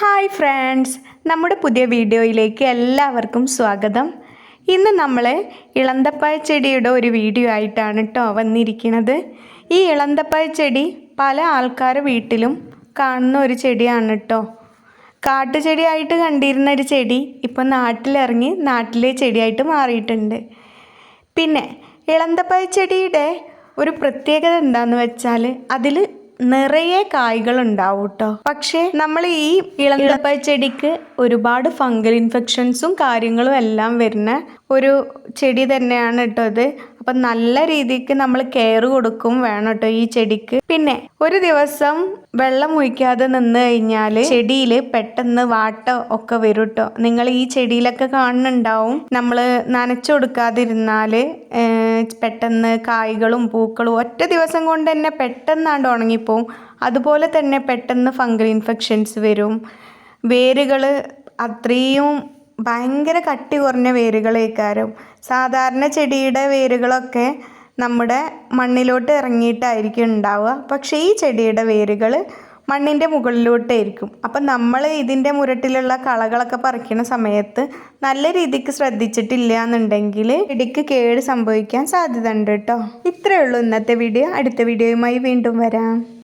Hi friends. നമ്മുടെ പുതിയ വീഡിയോയിലേക്ക് എല്ലാവർക്കും സ്വാഗതം. ഇന്ന് നമ്മൾ ഇളന്തപ്പായ ചെടിയുടെ ഒരു വീഡിയോ ആയിട്ടാണ് കേട്ടോ വന്നിരിക്കുന്നത്. ഈ ഇളന്തപ്പായ ചെടി പല ആൾക്കാർ വീട്ടിലും കാണുന്ന ഒരു ചെടിയാണ് കേട്ടോ കാട്ടുചെടിയായിട്ട് കണ്ടിരുന്ന ഒരു ചെടി ഇപ്പം നാട്ടിലിറങ്ങി നാട്ടിലെ ചെടിയായിട്ട് മാറിയിട്ടുണ്ട്. പിന്നെ ഇളന്തപ്പായ ചെടിയുടെ ഒരു പ്രത്യേകത എന്താണെന്ന് വെച്ചാൽ അതിൽ നിറയെ കായ്കൾ ഉണ്ടാവും കേട്ടോ പക്ഷേ നമ്മൾ ഈ ഇളന്തപ്പ ചെടിക്ക് ഒരുപാട് ഫംഗൽ ഇൻഫെക്ഷൻസും കാര്യങ്ങളും എല്ലാം വരുന്ന ഒരു ചെടി തന്നെയാണ് കേട്ടോ ഇത്. അപ്പം നല്ല രീതിക്ക് നമ്മൾ കെയർ കൊടുക്കും വേണം കേട്ടോ ഈ ചെടിക്ക്. പിന്നെ ഒരു ദിവസം വെള്ളം ഒഴിക്കാതെ നിന്ന് കഴിഞ്ഞാൽ ചെടിയിൽ പെട്ടെന്ന് വാട്ട ഒക്കെ വരും കേട്ടോ നിങ്ങൾ ഈ ചെടിയിലൊക്കെ കാണുന്നുണ്ടാവും. നമ്മൾ നനച്ചു കൊടുക്കാതിരുന്നാൽ പെട്ടെന്ന് കായ്കളും പൂക്കളും ഒറ്റ ദിവസം കൊണ്ട് തന്നെ പെട്ടെന്നാണ്ട് ഉണങ്ങിപ്പോവും. അതുപോലെ തന്നെ പെട്ടെന്ന് ഫംഗൽ ഇൻഫെക്ഷൻസ് വരും. വേരുകൾ അത്രയും ഭയങ്കര കട്ടി കുറഞ്ഞ വേരുകളേക്കാരും. സാധാരണ ചെടിയുടെ വേരുകളൊക്കെ നമ്മുടെ മണ്ണിലോട്ട് ഇറങ്ങിയിട്ടായിരിക്കും ഉണ്ടാവുക. പക്ഷേ ഈ ചെടിയുടെ വേരുകൾ മണ്ണിന്റെ മുകളിലോട്ടായിരിക്കും. അപ്പം നമ്മൾ ഇതിന്റെ മുരട്ടിലുള്ള കളകളൊക്കെ പറിക്കുന്ന സമയത്ത് നല്ല രീതിക്ക് ശ്രദ്ധിച്ചിട്ടില്ല എന്നുണ്ടെങ്കിൽ ഇടയ്ക്ക് കേട് സംഭവിക്കാൻ സാധ്യത ഉണ്ട് കേട്ടോ. ഇത്രയേ ഉള്ളൂ ഇന്നത്തെ വീഡിയോ അടുത്ത വീഡിയോയുമായി വീണ്ടും വരാം.